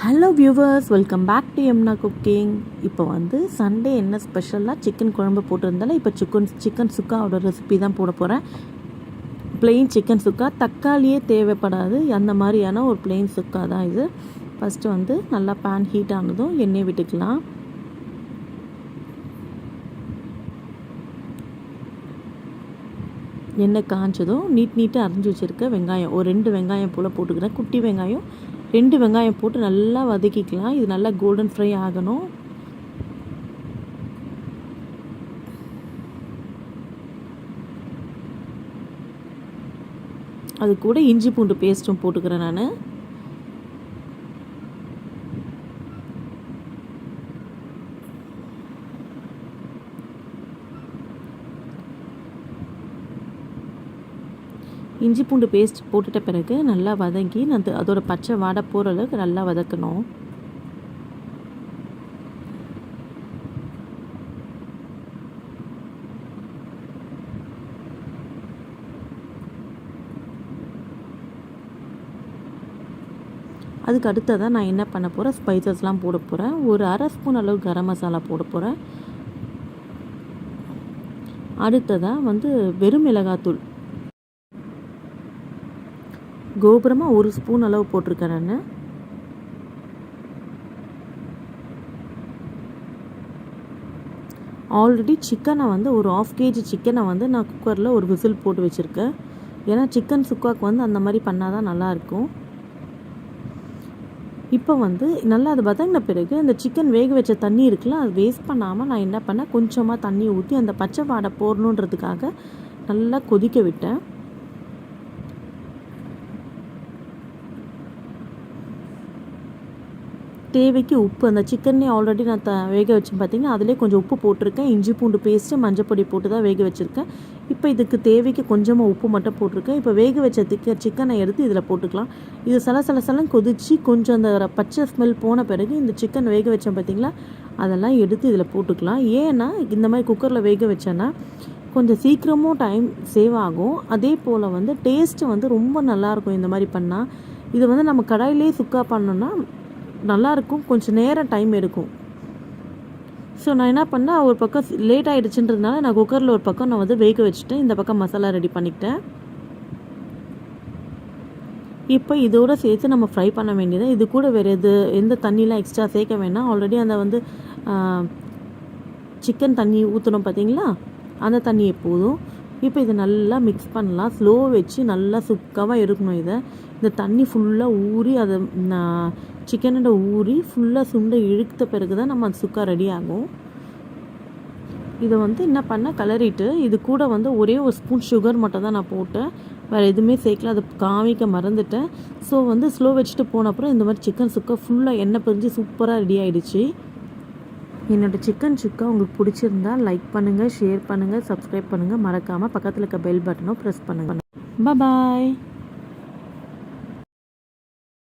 Hello viewers welcome back to எம்னா cooking இப்போ வந்து Sunday என்ன ஸ்பெஷலாக சிக்கன் குழம்பு போட்டிருந்தாலும் இப்போ சிக்கன் சிக்கன் சுக்காவோட ரெசிபி தான் போட போகிறேன் பிளெயின் சிக்கன் சுக்கா. தக்காளியே தேவைப்படாது. அந்த மாதிரியான ஒரு பிளெயின் சுக்கா தான் இது. ஃபஸ்ட்டு வந்து நல்லா பேன் ஹீட் ஆனதும் எண்ணெய் விட்டுக்கலாம். எண்ணெய் காஞ்சதும் நீட் நீட்டாக அரைஞ்சி வச்சுருக்க வெங்காயம். ஒரு ரெண்டு வெங்காயம் போல் போட்டுக்கிறேன். குட்டி வெங்காயம். ரெண்டு வெங்காயம் போட்டு நல்லா வதக்கிக்கலாம். இது நல்லா கோல்டன் ஃப்ரை ஆகணும். அது கூட இஞ்சி பூண்டு பேஸ்ட்டும் போட்டுக்கிறேன் நான். இஞ்சி பூண்டு பேஸ்ட் போட்டுட்ட பிறகு நல்லா வதங்கி அது அதோட பச்சை வாடை போகிற அளவுக்கு நல்லா வதக்கணும். அதுக்கு அடுத்ததாக நான் என்ன பண்ண போகிறேன் ஸ்பைசஸ்லாம் போட போகிறேன் ஒரு அரை ஸ்பூன் அளவு கரம் மசாலா போட போகிறேன் அடுத்ததாக வந்து வெறும் மிளகாத்தூள். கோபுரமாக ஒரு ஸ்பூன் அளவு போட்டிருக்கேன் நான். ஆல்ரெடி சிக்கனை வந்து ஒரு ஆஃப் கேஜி சிக்கனை வந்து நான் குக்கரில் ஒரு விசில் போட்டு வச்சுருக்கேன். ஏன்னா சிக்கன் சுக்காக்கு வந்து அந்த மாதிரி பண்ணால் தான் நல்லாயிருக்கும். இப்போ வந்து நல்லா அது வதங்கின பிறகு அந்த சிக்கன் வேக வச்ச தண்ணி இருக்குல்ல அது வேஸ்ட் பண்ணாமல் நான் என்ன பண்ணேன் கொஞ்சமாக தண்ணி ஊற்றி அந்த பச்சை வாடை போடணுன்றதுக்காக நல்லா கொதிக்க விட்டேன். தேவைக்கு உப்பு அந்த சிக்கனே ஆல்ரெடி நான் த வேக வச்சேன் பார்த்தீங்கன்னா அதிலே கொஞ்சம் உப்பு போட்டிருக்கேன். இஞ்சி பூண்டு பேஸ்ட்டு மஞ்சப்பொடி போட்டு தான் வேக வச்சுருக்கேன். இப்போ இதுக்கு தேவைக்கு கொஞ்சமாக உப்பு மட்டும் போட்டிருக்கேன். இப்போ வேக வச்ச திக்க சிக்கனை எடுத்து இதில் போட்டுக்கலாம். இது சல சில சலம் கொதித்து கொஞ்சம் அந்த பச்சை ஸ்மெல் போன பிறகு இந்த சிக்கன் வேக வச்சேன் பார்த்தீங்களா அதெல்லாம் எடுத்து இதில் போட்டுக்கலாம். ஏன்னா இந்த மாதிரி குக்கரில் வேக வச்சேன்னா கொஞ்சம் சீக்கிரமும் டைம் சேவ் ஆகும். அதே போல் வந்து டேஸ்ட்டு வந்து ரொம்ப நல்லாயிருக்கும் இந்த மாதிரி பண்ணால் இது வந்து நம்ம கடாயிலே சுக்கா பண்ணோன்னா நல்லாயிருக்கும். கொஞ்சம் நேரம் டைம் எடுக்கும். ஸோ நான் என்ன பண்ணேன் ஒரு பக்கம் லேட் ஆகிடுச்சுன்றதுனால நான் குக்கரில் ஒரு பக்கம் நான் வந்து வேக வச்சுட்டேன். இந்த பக்கம் மசாலா ரெடி பண்ணிக்கிட்டேன். இப்போ இதோட சேர்த்து நம்ம ஃப்ரை பண்ண வேண்டியது. இது கூட வேறு எது எந்த தண்ணிலாம் எக்ஸ்ட்ரா சேர்க்க வேணாம். ஆல்ரெடி அந்த வந்து சிக்கன் தண்ணி ஊற்றணும் பார்த்தீங்களா அந்த தண்ணி எப்போதும் இப்போ இதை நல்லா மிக்ஸ் பண்ணலாம். ஸ்லோ வச்சு நல்லா சுக்காவாக இருக்கணும் இதை. இந்த தண்ணி ஃபுல்லாக ஊறி அதை சிக்கனோட ஊறி ஃபுல்லாக சுண்டை இழுத்த பிறகு தான் நம்ம அந்த சுக்கா ரெடி ஆகும். இதை வந்து என்ன பண்ண கலரிட்டு இது கூட வந்து ஒரே ஒரு ஸ்பூன் சுகர் மட்டும் தான் நான் போட்டேன். வேறு எதுவுமே சேர்க்கல அதை காமிக்க மறந்துட்டேன். ஸோ வந்து ஸ்லோ வச்சுட்டு போன அப்புறம் இந்த மாதிரி சிக்கன் சுக்கா ஃபுல்லாக எண்ணெய் பிரிஞ்சு சூப்பராக ரெடி ஆகிடுச்சு என்னோடய சிக்கன் சுக்கா உங்களுக்கு பிடிச்சிருந்தா லைக் பண்ணுங்கள் ஷேர் பண்ணுங்கள் சப்ஸ்கிரைப் பண்ணுங்கள் மறக்காமல் பக்கத்தில் இருக்க பெல் பட்டனும் ப்ரெஸ் பண்ணுங்கள் பாய்